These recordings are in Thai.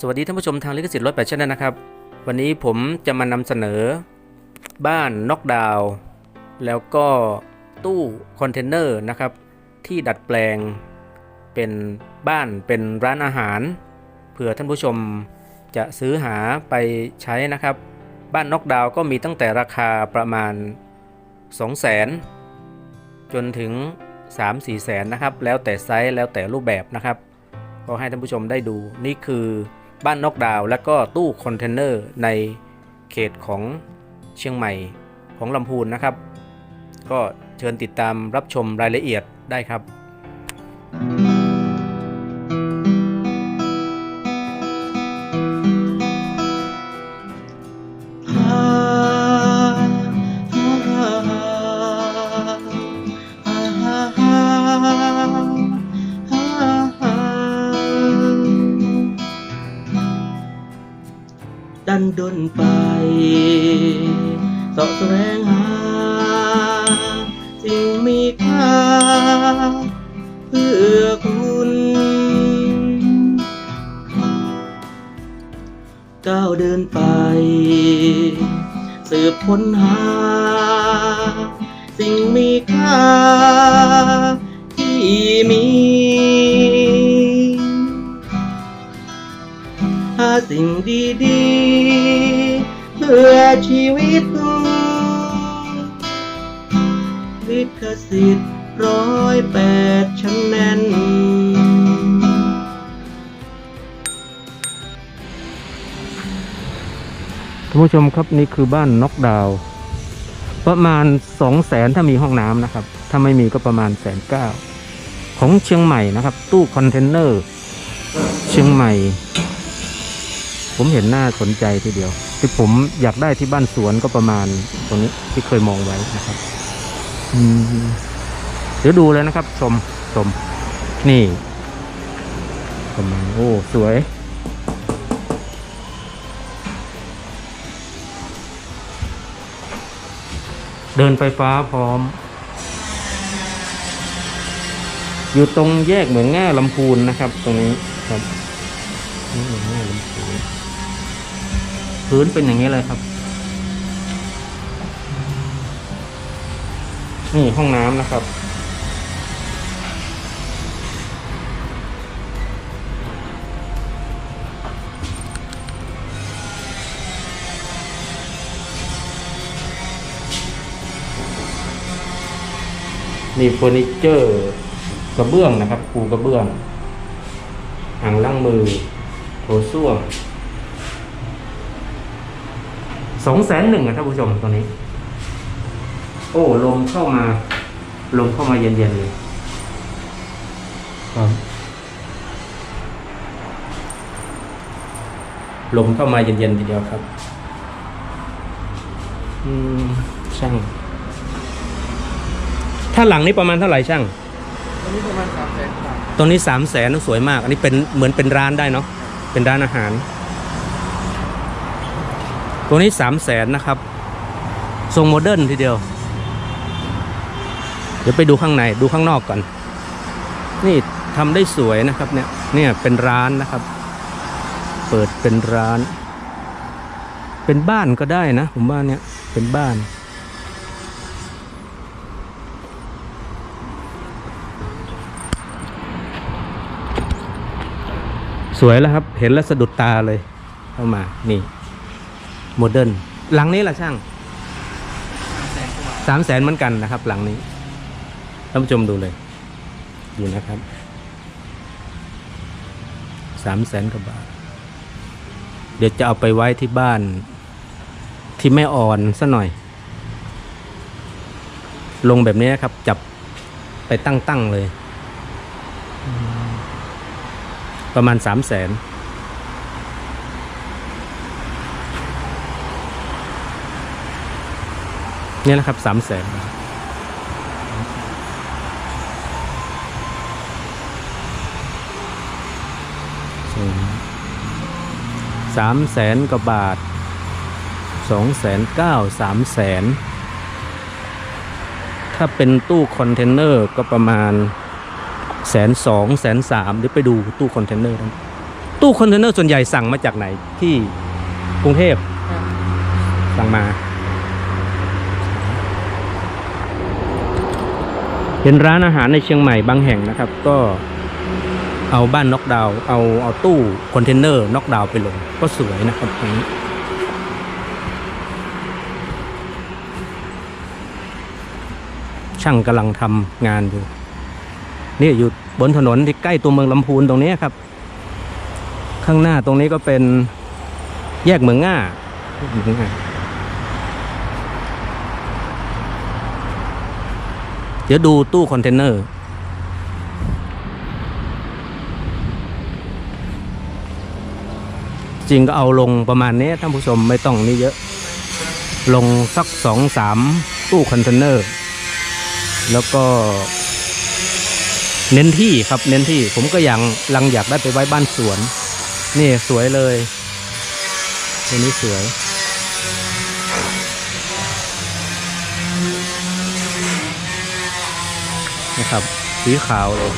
สวัสดีท่านผู้ชมทางลิขสิทธิ์รถแปดชนนะครับ วันนี้ผมจะมานำเสนอ บ้านน็อกดาวน์แล้วก็ตู้คอนเทนเนอร์นะครับ ที่ดัดแปลง เป็นบ้านเป็นร้านอาหารเผื่อท่านผู้ชมจะซื้อหาไปใช้นะครับ บ้านน็อกดาวน์ก็มีตั้งแต่ราคาประมาณ 2 0 0 0 0 0 จนถึง 3-4 แสนนะครับ แล้วแต่ไซส์แล้วแต่รูปแบบนะครับ ก็ให้ท่านผู้ชมได้ดูนี่คือ บ้านนอกดาว และก็ตู้คอนเทนเนอร์ในเขตของเชียงใหม่ของลำพูนนะครับ ก็เชิญติดตามรับชมรายละเอียดได้ครับ แสวงหาสิ่งมีค่าเพื่อคุณก้าวเดินไป สืบค้นหา สิ่งมีค่าที่มีหาสิ่งดีๆเพื่อชีวิต ขสิทธิ์ร้อยแปดชั้นแน่น ท่านผู้ชมครับนี่คือบ้านน็อกดาวประมาณ2 0 0แสนถ้ามีห้องน้ำนะครับ ถ้าไม่มีก็ประมาณแสนเก้าของเชียงใหม่นะครับ ตู้คอนเทนเนอร์ เชียงใหม่ ผมเห็นหน่าสนใจทีเดียวที่ผมอยากได้ที่บ้านสวนก็ประมาณตรงนี้ที่เคยมองไว้นะครับ เดี๋ยวดูเลยนะครับ ชมชม นี่ประมโอ้สวย เดินไฟฟ้าพร้อม อยู่ตรงแยกเหมืองแง่ลำพูนนะครับ ตรงนี้ครับนี่เหมืองแง่ลำพูนพื้นเป็นอย่างนี้เลยครับ นี่ห้องน้ำนะครับ นี่เฟอร์นิเจอร์กระเบื้องนะครับปูกระเบื้องอ่างล้างมือโถส้วมสองแสนหนึ่งอะท่านผู้ชมตรงนี้ โอ้ลมเข้ามา ลมเข้ามาเย็นๆเลยครับลมเข้ามาเย็นๆทีเดียวครับ อืมช่าง ถ้าหลังนี้ประมาณเท่าไหร่ช่าง ตอนนี้ประมาณสามแสนบาทตรงนี้สามแสนสวยมาก อันนี้เป็นเหมือนเป็นร้านได้เนาะ เป็นร้านอาหาร ตรงนี้สามแสนนะครับ ทรงโมเดิร์นทีเดียว เดี๋ยวไปดูข้างในดูข้างนอกก่อน นี่ทำได้สวยนะครับเนี่ยเนี่ยเป็นร้านนะครับ เปิดเป็นร้าน เป็นบ้านก็ได้นะ ผมว่าเนี่ยเป็นบ้านสวยแล้วครับ เห็นแล้วสะดุดตาเลย เข้ามา นี่ โมเดิร์นหลังนี้ล่ะช่างสามแสนเหมือนกันนะครับ หลังนี้ ท่านผู้ชมดูเลย ดูนะครับสามแสนกว่าบาท เดี๋ยวจะเอาไปไว้ที่บ้าน ที่แม่อ่อนซะหน่อย ลงแบบนี้นะครับ จับไปตั้งๆเลย ประมาณสามแสนเนี่ยนะครับสามแสน สามแสนกว่าบาทสองแสนเก้าสามแสนถ้าเป็นตู้คอนเทนเนอร์ก็ประมาณแสนสองแสนสามเดี๋ยวไปดูตู้คอนเทนเนอร์นั้นตู้คอนเทนเนอร์ส่วนใหญ่สั่งมาจากไหนที่กรุงเทพสั่งมาเห็นร้านอาหารในเชียงใหม่บางแห่งนะครับ ก็ เอาบ้านน็อกดาวน์เอาเอาตู้คอนเทนเนอร์น็อกดาวน์ไปลง ก็สวยนะครับตรงนี้ช่างกำลังทำงานอยู่ นี่อยู่บนถนนที่ใกล้ตัวเมืองลำพูนตรงนี้ครับ ข้างหน้าตรงนี้ก็เป็นแยกเมืองง่าเมืองง่าเดี๋ยวดูตู้คอนเทนเนอร์ จริงก็เอาลงประมาณนี้ท่านผู้ชมไม่ต้องนี่เยอะ ลงสักสองสามตู้คอนเทนเนอร์ แล้วก็ เน้นที่ครับเน้นที่ผมก็ยังลังอยากได้ไปไว้บ้านสวน นี่สวยเลยตัวนี้สวยนะครับสีขาวเลย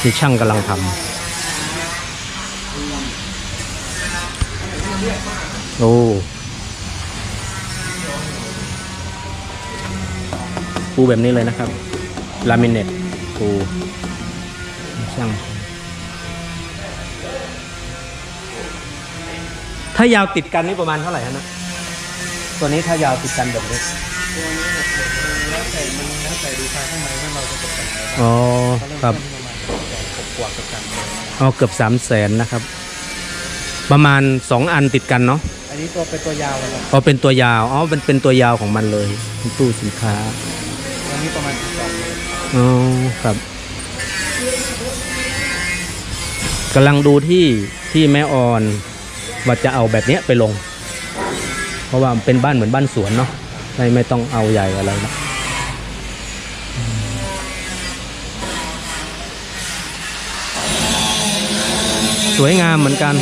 ที่ช่างกำลังทำ โอ้ปูแบบนี้เลยนะครับ ลามิเนตปูช่างถ้ายาวติดกันนี่ประมาณเท่าไหร่ฮะนะ ตัวนี้ถ้ายาวติดกันแบบนี้ตัวนี้แล้วแต่มันแล้วแต่ดีไซน์ข้างในว่าเราจะตกแต่งอะไรบ้างอ๋อครับประมาณหกวบกับกันเอาเกือบสามแสนนะครับ ประมาณสองอันติดกันเนาะอันนี้ตัวเป็นตัวยาวเลยครับอ๋อเป็นตัวยาวอ๋อเป็นเป็นตัวยาวของมันเลยเป็นตู้สินค้าอันนี้ประมาณสิบสองเมตรอ๋อครับกำลังดูที่ที่แม่ออนว่าจะเอาแบบเนี้ยไปลง เพราะว่าเป็นบ้านเหมือนบ้านสวนเนาะไม่ไม่ต้องเอาใหญ่อะไรนะสวยงามเหมือนกัน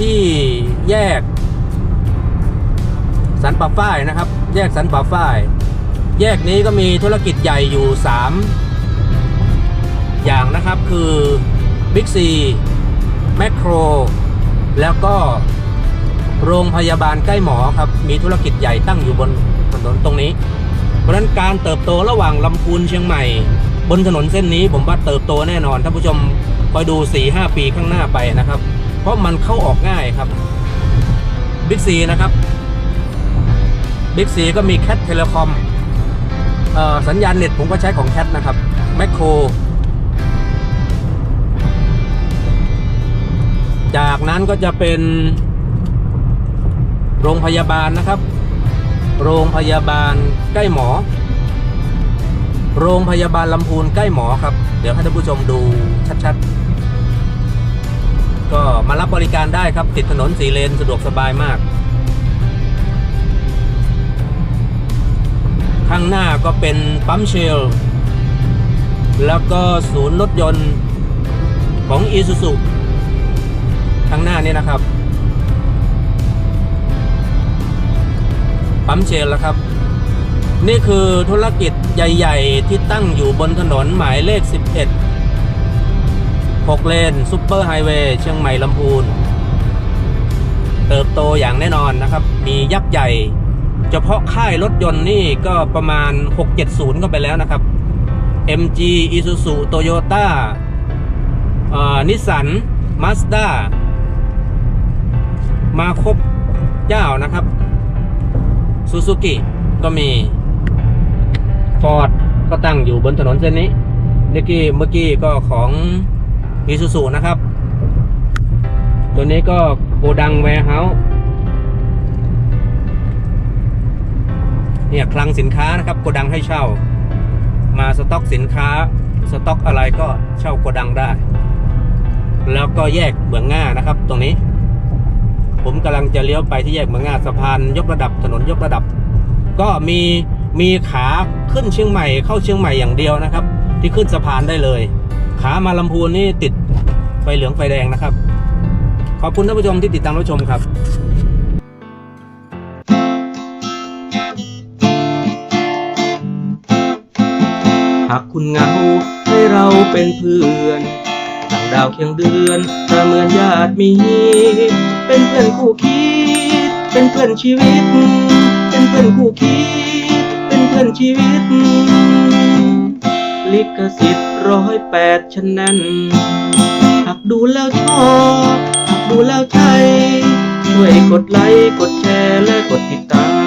ที่แยก สันป่าฝ้ายนะครับ แยกสันป่าฝ้าย แยกนี้ก็มีธุรกิจใหญ่อยู่ 3 อย่างนะครับคือบิ๊กซีแมคโครแล้วก็โรงพยาบาลใกล้หมอครับ มีธุรกิจใหญ่ตั้งอยู่บนถนนตรงนี้ เพราะนั้นการเติบโตระหว่างลำพูนเชียงใหม่ บนถนนเส้นนี้ผมว่าเติบโตแน่นอนท่านผู้ชมคอยดู4-5ปีข้างหน้าไปนะครับ เพราะมันเข้าออกง่ายครับบิ๊กซีนะครับบิ๊กซีก็มีแคทเทเลคอมสัญญาณเน็ตผมก็ใช้ของแคทนะครับแมคโครจากนั้นก็จะเป็น โรงพยาบาลนะครับ โรงพยาบาลใกล้หมอ โรงพยาบาลลำพูนใกล้หมอครับ เดี๋ยวให้ท่านผู้ชมดูชัดๆ มารับบริการได้ครับ ติดถนนสีเลนสะดวกสบายมาก ข้างหน้าก็เป็นปั๊มเชล แล้วก็ศูนย์รถยนต์ของอีซูซุข้างหน้านี่นะครับ ปั๊มเชลแล้วครับ นี่คือธุรกิจใหญ่ ๆ ที่ตั้งอยู่บนถนนหมายเลข 11 6 เลนซุปเปอร์ไฮเวย์เชียงใหม่ลำพูน เติบโตอย่างแน่นอนนะครับ มียักษ์ใหญ่ เฉพาะค่ายรถยนต์นี่ก็ประมาณ 670 ก็ไปแล้วนะครับ MG Isuzu Toyota นิสสันมาสด้ามาครบเจ้านะครับซูซูกิก็มีฟอร์ดก็ตั้งอยู่บนถนนเส้นนี้เมื่อกี้เมื่อกี้ก็ของ Isuzu นะครับ ตัวนี้ก็โกดังแวร์เฮาส์เนี่ยคลังสินค้านะครับโกดังให้เช่า มาสต็อกสินค้า สต็อกอะไรก็เช่าโกดังได้ แล้วก็แยกเมืองง่านะครับ ตรงนี้ ผมกำลังจะเลี้ยวไปที่แยกเมืองง่าสะพานยกระดับถนนยกระดับ ก็มีมีขาขึ้นเชียงใหม่เข้าเชียงใหม่อย่างเดียวนะครับ ที่ขึ้นสะพานได้เลย ขามาลำพูนนี่ติดไฟเหลืองไฟแดงนะครับ ขอบคุณท่านผู้ชมที่ติดตามรับชมครับหากคุณเหงาให้เราเป็นเพื่อนต่างดาวเคียงเดือนแต่เหมือนญาติมี เป็นเพื่อนคู่คิด เป็นเพื่อนชีวิต เป็นเพื่อนคู่คิด เป็นเพื่อนชีวิต ลิขสิทธิ์ร้อยแปดฉะนั้น หากดูแล้วชอบ หากดูแล้วใช่ ช่วยกดไลค์ กดแชร์ และกดติดตาม